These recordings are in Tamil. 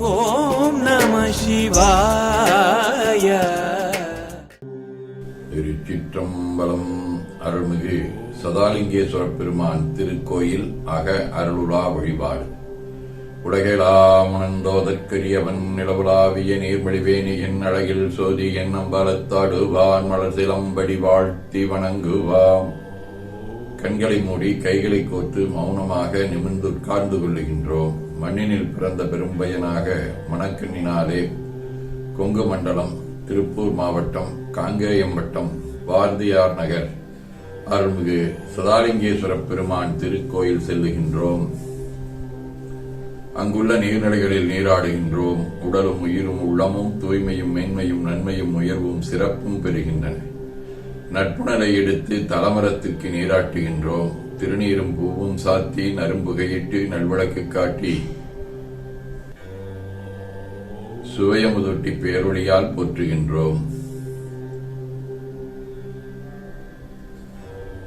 ஓம் நம சிவாய. திருச்சிற்றம்பலம் அருள்மிகு சதாலிங்கேஸ்வர பெருமான் திருக்கோயில் அக அருளுலா வழிபாடு. உலகெலாமணந்தோதற்கரியவன் நிலவுலாவிய நீர்மொழிவேணி என் அழகில் சோதி என் அம்பலத்தாடுவான் மலர் சிலம்படி வாழ்த்தி வணங்குவாம். கண்களை மூடி கைகளை கோத்து மௌனமாக நிமிர்ந்து உட்கார்ந்து கொள்ளுகின்றோம். மண்ணினில் பிறந்த பெரும்பயனாக மணக்கண்ணினாலே கொங்கு மண்டலம் திருப்பூர் மாவட்டம் காங்கேயம் வட்டம் பாரதியார் நகர் அருள்மிகு சதாலிங்கேஸ்வர பெருமான் திருக்கோயில் செல்லுகின்றோம். அங்குள்ள நீர்நிலைகளில் நீராடுகின்றோம். உடலும் உயிரும் உள்ளமும் தூய்மையும் மேன்மையும் நன்மையும் உயர்வும் சிறப்பும் பெறுகின்றன. நட்புணரை எடுத்து தலமரத்திற்கு நீராட்டுகின்றோம். திருநீரும் பூவும் சாத்தி நரும்புகையிட்டு நல்விளக்கு காட்டி சுவையமுதொட்டி பேரொழியால் போற்றுகின்றோம்.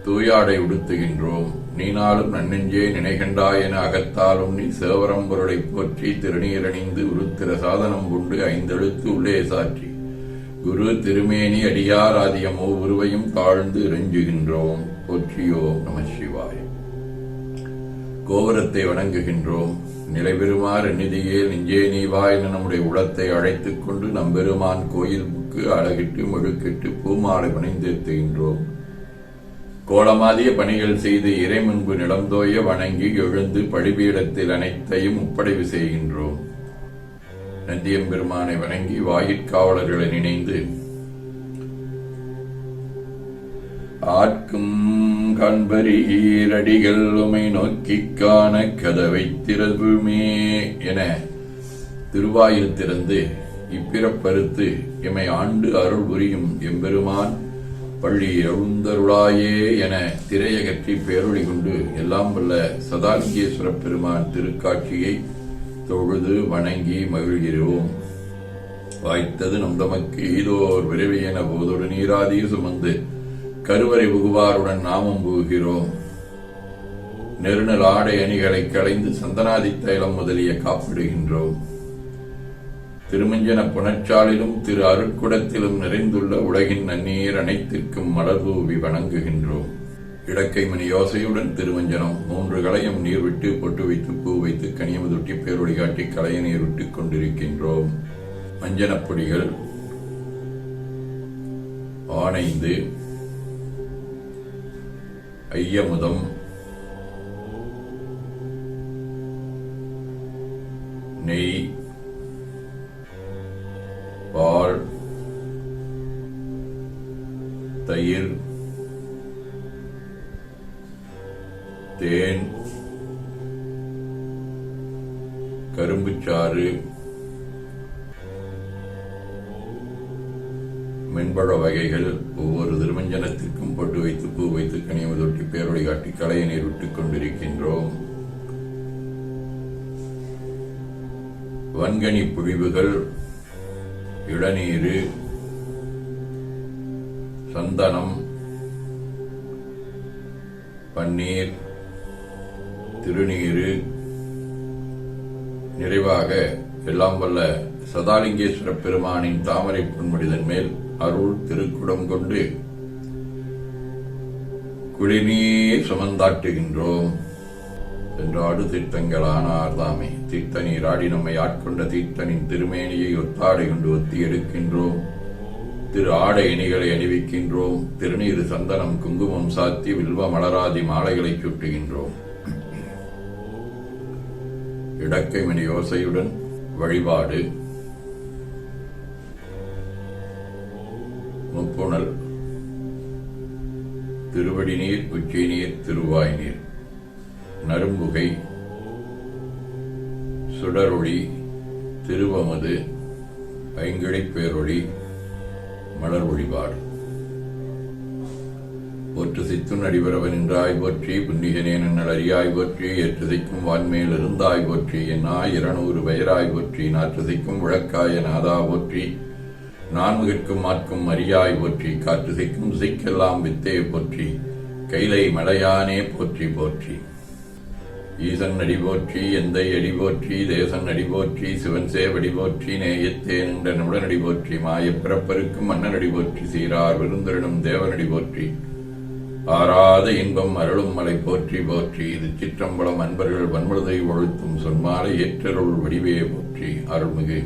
தூயாடை உடுத்துகின்றோம். நீனாலும் நன்னெஞ்சே நினைகண்டா என அகத்தாலும் நீ சேவரம்பொருளை போற்றி திருநீரணிந்து உருத்திர சாதனம் கொண்டு ஐந்தெழுத்து உள்ளே சாற்றி. குரு திருமேனி அடியார் ஆதியமோ உருவையும் தாழ்ந்து இறைஞ்சுகின்றோம். போற்றியோ நம சிவாய. கோபுரத்தை வணங்குகின்றோம். நிலைபெறுமாறு நிதியே நெஞ்சே நீவா என நம்முடைய உளத்தை அழைத்துக் கொண்டு நம்பெருமான் கோயிலுக்கு அழகிட்டு முழுக்கிட்டு பூமாலை பணிந்திருத்துகின்றோம் கோலமாதிய பணிகள் செய்து இறை முன்பு நிலந்தோய வணங்கி எழுந்து பழிபீடத்தில் அனைத்தையும் ஒப்படைவு செய்கின்றோம். நந்தியம்பெருமானை வணங்கி வாயிற்காவலர்களை நினைந்து ஆட்கும் காண்பரீரடிகள் உமை நோக்கி காண கதவை திறவுமே என திருவாயில் திறந்து இப்பிறப்பறுத்து எமை ஆண்டு அருள் புரியும் எம்பெருமான் பள்ளி எழுந்தருளாயே என திரையகற்றி பேரொழி கொண்டு எல்லாம் வல்ல சதாலிங்கேஸ்வர பெருமான் திருக்காட்சியை தொழுது வணங்கி மகிழ்கிறோம். வாய்த்தது நம் தமக்கு ஈதோர் விரைவு என போதோடு நீராதி சுமந்து கருவறை புகுவாருடன் நாமும் புகுகிறோம் நெருநல் ஆடை அணிகளை களைந்து சந்தனாதி தைலம் முதலிய காப்பிடுகின்றோம். திருமஞ்சன புனச்சாலிலும் திரு அருட்குடத்திலும் நிறைந்துள்ள உலகின் நன்னீர் அனைத்திற்கும் மலர்தூவி வணங்குகின்றோம். இடக்கை மணி யோசையுடன் திருமஞ்சனம் மூன்று களையும் நீர் விட்டு பொட்டு வைத்து பூ வைத்து கனியமுதுட்டி பேரொழி காட்டி களைய நீர் விட்டு கொண்டிருக்கின்றோம். மஞ்சனப் பொடிகள் ஆனைந்து ஐயமுதம். நெய். பால். தயிர். தேன். கரும்புச்சாறு. மென்பழ வகைகள் ஒவ்வொரு திருமஞ்சனத்திற்கும் பொட்டு வைத்து பூ வைத்து கனியமுதொட்டி பேரொழி காட்டி களைய நீர் விட்டுக் கொண்டிருக்கின்றோம். வன்கனி புழிவுகள் இளநீரு சந்தனம் பன்னீர் திருநீரு நிறைவாக எல்லாம் வல்ல சதாலிங்கேஸ்வர பெருமானின் தாமரை பொன்முடிதன் மேல் அருள் திருக்குடம் கொண்டு குடிநீர் சுமந்தாட்டுகின்றோம். சென்றாடு தீர்த்தங்களானார் தாமே. தீர்த்த நீராடி நம்மை ஆட்கொண்ட தீர்த்தனின் திருமேனியை ஒத்தாடை கொண்டு ஒத்தி எடுக்கின்றோம். திரு ஆடை இணிகளை அணிவிக்கின்றோம். திருநீர் சந்தனம் குங்குமம் சாத்தி வில்வ மலராதி மாலைகளை சுட்டுகின்றோம். இடக்கை மணி யோசையுடன் வழிபாடு முப்புணல். திருவடி நீர் உச்சி நீர் திருவாய் நீர். நரும்புகை சுடரொளி திருவமது ஐங்கிழைப் பேரொளி மலர் வழிபாடு போற்று சித்துன் அடிபரவன் என்றாய் போற்றி புன்னிகனேன் என்னல் அறியாய் போற்றி ஏற்றுதைக்கும் வான்மேல் இருந்தாய் போற்றி என்னாய் இருநூறு பெயராய் போற்றி நாற்றுதைக்கும் விளக்காய நாதா போற்றி. நான்முகிற்கும் மாற்கும் மரியாய் போற்றி காற்றுதைக்கும் சிக்கெல்லாம் வித்தையை போற்றி கைலை மலையானே போற்றி போற்றி. ஈசன் அடி போற்றி எந்தை அடி போற்றி தேசன் அடி போற்றி சிவன் சேவடி போற்றி நேயத்தே நின்ற நிமிடன் அடி போற்றி மாயப் பிறப்பருக்கும் மன்னன் அடி போற்றி சீரார் விருந்தரிடம் தேவனடி போற்றி. ஆறாத இன்பம் அருளும் மலை போற்றி போற்றி இது சிற்றம்பலம் அன்பர்கள் வன்முழுதை ஒழுத்தும் சொன்மாலை ஏற்றருள் வடிவே போற்றி. அருள்மிகு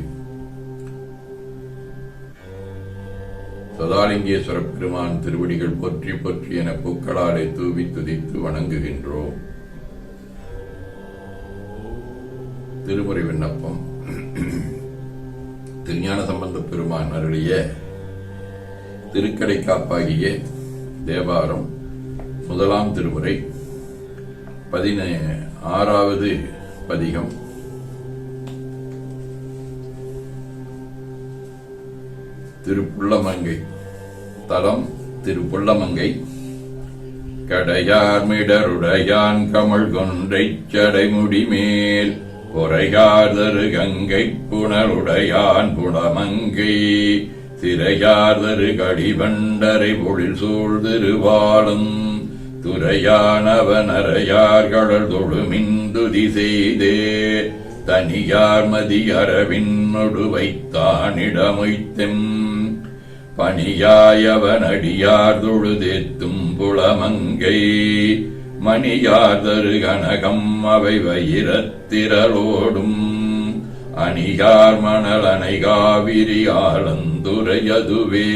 சதாலிங்கேஸ்வர பெருமான் திருவடிகள் பொற்றி பொற்றி என பூக்களாலே தூவி துதித்து வணங்குகின்றோம் திருமுறை விண்ணப்பம். திருஞான சம்பந்த பெருமான் அருளிய திருக்கடை காப்பாகிய தேவாரம் முதலாம் திருமுறை. பதின ஆறாவது பதிகம். திருப்புள்ளமங்கை. தலம் திருப்புள்ளமங்கை. கடையார் மிடருடையான் கமல் கொன்றை சடைமுடி மேல். பொறையார்தரு கங்கை புணருடையான் புலமங்கை சிறையார்தரு கடிவண்டரை பொழில் சூழ் திருவாளும். துறையானவன் அறையார்களல் தொழுமிந்துதி செய்தே. தனியார் மதியரவின் நொடுவைத்தானிடமைத்தெம் பணியாயவனடியார் தொழுதேத்தும் புலமங்கை மணியார்தரு கனகம் அவை வயிரத்திரலோடும் அணியார் மணல் அணைகாவிரி ஆலந்துரையதுவே.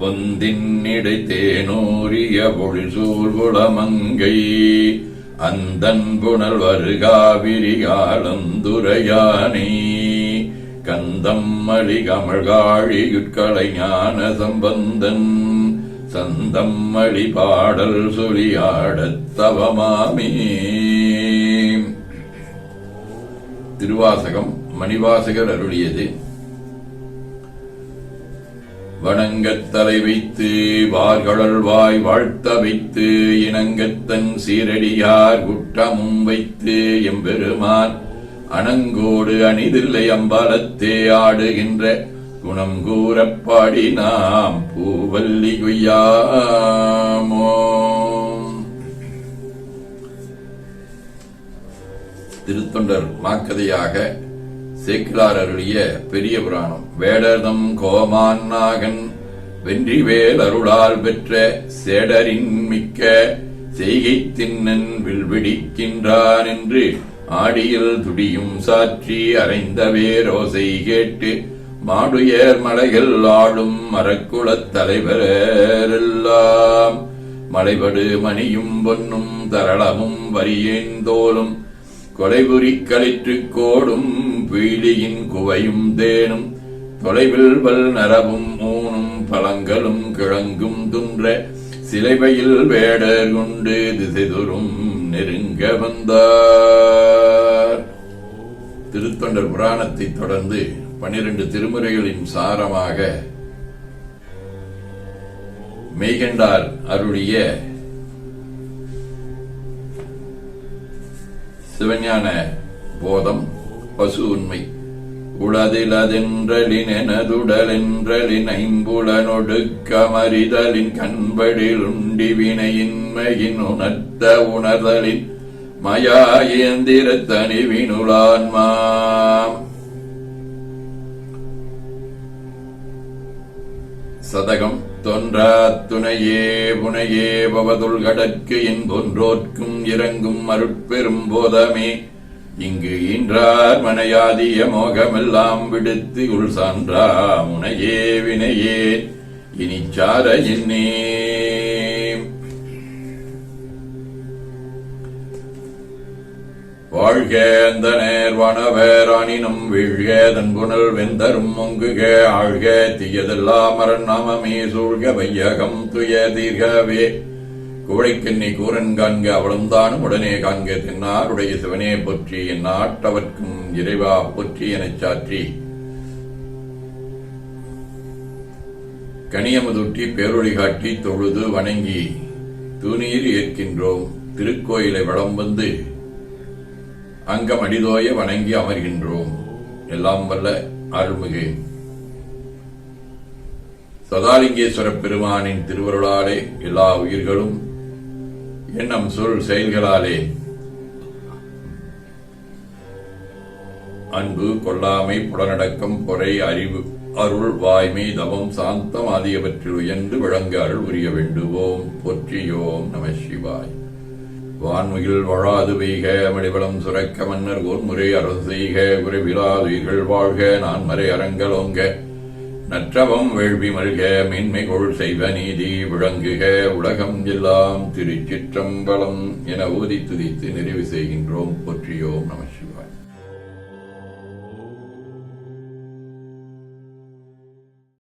பொந்தின்னிடை தேனூரிய பொழிசூர் புலமங்கை அந்தன்புணல் புனல் வருகாவிரி கந்தம் மலி கமழ்காழியுட்களை ஞான சம்பந்தன் சந்தம் மலி பாடல் சொலியாடத்தவமாமே திருவாசகம் மணிவாசகர் அருளியது வணங்கத்தலை வைத்து வார்கடல் வாய் வாழ்த்த வைத்து இணங்கத்தன் சீரடியார் குட்டமும் வைத்து எம்பெருமான் அணங்கோடு அணிதில்லை அம்பலத்தே ஆடுகின்ற குணம் கூறப்பாடி நாம் பூவல்லி குய்யாமோ. திருத்தொண்டர் மாக்கதையாக சேக்கிலார் அருளிய பெரிய புராணம். வேடர்தம் கோமான் நாகன் வென்றிவேல் அருளால் பெற்ற சேடரின் மிக்க செய்கை தின்னன் வில்விடிக்கின்றான் என்று ஆடியில் துடியும் சாற்றி அறைந்த வேரோசை கேட்டு மாடுயர் மலைகள் ஆளும் மரக்குளத் தலைவரெல்லாம் மலைபடு மணியும் பொன்னும் தரளமும் வரியேந்தோலும் கொலைபுரி களிற்று கோடும் பீலியின் குவையும் தேனும் தொலைவில் வல் நரவும் ஊனும் பழங்களும் கிழங்கும் துன்ற சிலைவையில் வேடர் கொண்டு திசைதொரும் நெருங்க வந்தார். திருத்தொண்டர் புராணத்தை தொடர்ந்து பனிரெண்டு திருமுறைகளின் சாரமாக மெய்கண்டார் அருளிய சிவஞான போதம் பசு உண்மை உளதிலதென்றலினதுடலென்றலின் கண்படில் உண்டி வினையின்மையின் உணர்த்த உணர்தலின் மயா இயந்திர தனிவினுளான்மாம் சதகம். தொன்றா துணையே புனையே பவதுள் கடற்கு என்பொன்றோர்க்கும் இறங்கும் அருட்பெரும் போதமே. இங்கு ஈன்றார் மனையாதிய மோகமெல்லாம் விடுத்து உள் சான்றா முனையே வினையே. இனிச்சார என்னே வாழ்க அந்த நேர்வனவேரானினும் வீழ்க தன்புணல் வெந்தரும் மொங்குக ஆழ்க தீயதெல்லாமரன் நாமமே சூழ்க வையகம் துய தீர்கவே. கோழைக்கண்ணி கூரன் காண்க அவளும் தானும் உடனே காண்க தென்னாருடைய சிவனே போற்றி என் நாட்டவர்க்கும் இறைவா போற்றி எனச் சாற்றி. கனியமுதுட்டி பேரொழி காட்டி தொழுது வணங்கி தூணீர் ஏற்கின்றோம் திருக்கோயிலை வளம் வந்து அங்கம் அடிதோய வணங்கி அமர்கின்றோம். எல்லாம் வல்ல அருள்மிகு. சதாலிங்கேஸ்வர பெருமானின் திருவருளாலே எல்லா உயிர்களும் எண்ணம் சொல் செயல்களாலே. அன்பு கொள்ளாமை புலனடக்கம் பொறை அறிவு அருள் வாய்மை தவம் சாந்தம் ஆகியவற்றில் உயர்ந்து விளங்க அருள் உரிய வேண்டுவோம். பொற்றியோம் நம சிவாய். வான்முகில் வாழாது பெய்க மடிவளம் சுரக்க மன்னர் கோன்முறை அரசு செய்க குறைவிலாதுயிர்கள் வாழ்க நான் மறை அரங்கலோங்க நற்றவம் வேள்வி மல்க மேன்மை கொள் செய்வ நீதி விளங்குக உலகம் எல்லாம் திருச்சிற்றம்பலம் என ஊதி துதித்து நிறைவு செய்கின்றோம். போற்றியோம் நம